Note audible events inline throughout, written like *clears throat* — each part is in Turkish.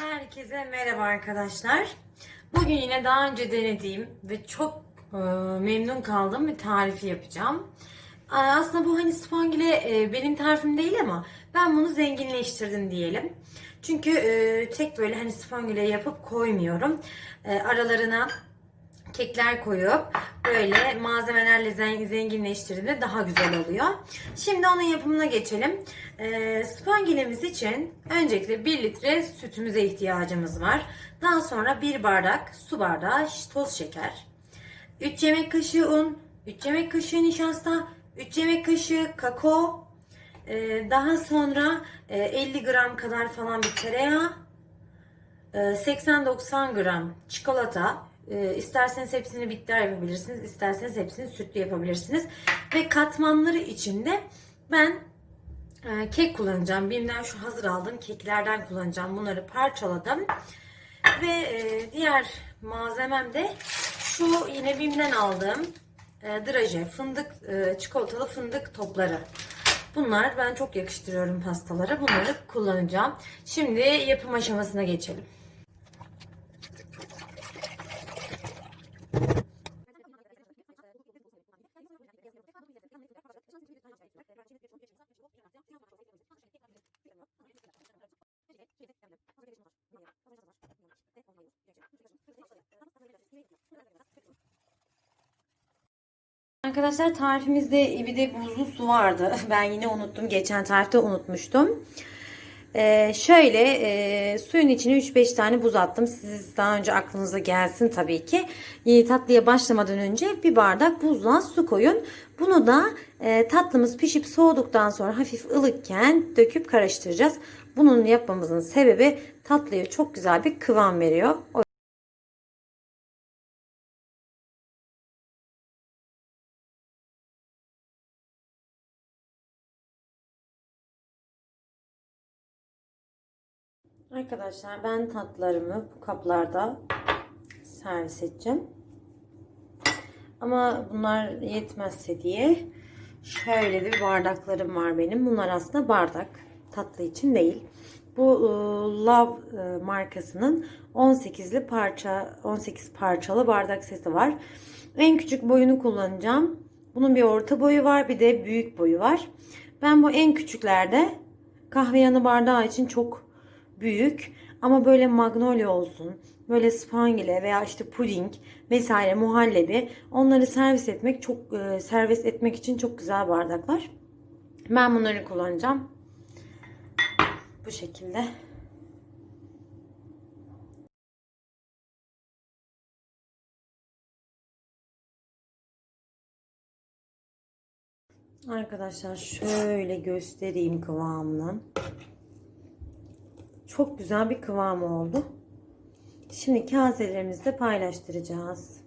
Herkese merhaba arkadaşlar. Bugün yine daha önce denediğim ve çok e, memnun kaldığım bir tarifi yapacağım. Aa, Aslında bu hani spangile e, benim tarifim değil ama ben bunu zenginleştirdim diyelim. Çünkü e, tek böyle hani spangile yapıp koymuyorum. E, aralarına kekler koyup böyle malzemelerle zen- zenginleştirdiğinde daha güzel oluyor. Şimdi onun yapımına geçelim. Ee, spangilemiz için öncelikle 1 litre sütümüze ihtiyacımız var. Daha sonra 1 bardak su bardağı toz şeker. 3 yemek kaşığı un, 3 yemek kaşığı nişasta, 3 yemek kaşığı kakao, ee, daha sonra e, 50 gram kadar falan bir tereyağı, ee, 80-90 gram çikolata. Ee, isterseniz hepsini bitter yapabilirsiniz. isterseniz hepsini sütlü yapabilirsiniz. Ve katmanları içinde ben e, kek kullanacağım. Bim'den şu hazır aldığım keklerden kullanacağım. Bunları parçaladım. Ve e, diğer malzemem de şu yine Bim'den aldığım e, draje, fındık, e, çikolatalı fındık topları. Bunlar ben çok yakıştırıyorum pastalara. Bunları kullanacağım. Şimdi yapım aşamasına geçelim. Arkadaşlar tarifimizde bir de buzlu su vardı. *laughs* Ben yine unuttum. Geçen tarifte unutmuştum. Ee, şöyle e, suyun içine 3-5 tane buz attım. Siz daha önce aklınıza gelsin tabii ki. Yeni tatlıya başlamadan önce bir bardak buzla su koyun. Bunu da e, tatlımız pişip soğuduktan sonra hafif ılıkken döküp karıştıracağız. Bunun yapmamızın sebebi tatlıya çok güzel bir kıvam veriyor. O Arkadaşlar ben tatlarımı bu kaplarda servis edeceğim. Ama bunlar yetmezse diye şöyle bir bardaklarım var benim. Bunlar aslında bardak. Tatlı için değil. Bu e, Love e, markasının 18'li parça 18 parçalı bardak seti var. En küçük boyunu kullanacağım. Bunun bir orta boyu var, bir de büyük boyu var. Ben bu en küçüklerde kahve yanı bardağı için çok büyük ama böyle magnolia olsun, böyle spangile veya işte puding vesaire muhallebi onları servis etmek çok e, servis etmek için çok güzel bardaklar. Ben bunları kullanacağım. Bu şekilde. Arkadaşlar şöyle göstereyim kıvamını. Çok güzel bir kıvam oldu. Şimdi kaselerimizde paylaştıracağız.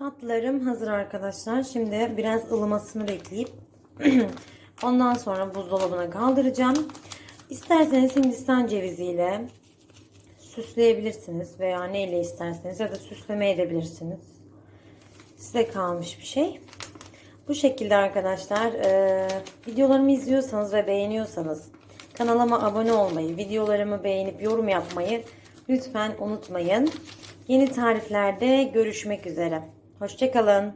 Tatlılarım hazır arkadaşlar. Şimdi biraz ılımasını bekleyip *clears throat* ondan sonra buzdolabına kaldıracağım. İsterseniz Hindistan ceviziyle süsleyebilirsiniz veya neyle isterseniz ya da süsleme edebilirsiniz. Size kalmış bir şey. Bu şekilde arkadaşlar e, videolarımı izliyorsanız ve beğeniyorsanız kanalıma abone olmayı, videolarımı beğenip yorum yapmayı lütfen unutmayın. Yeni tariflerde görüşmek üzere. Hoşçakalın.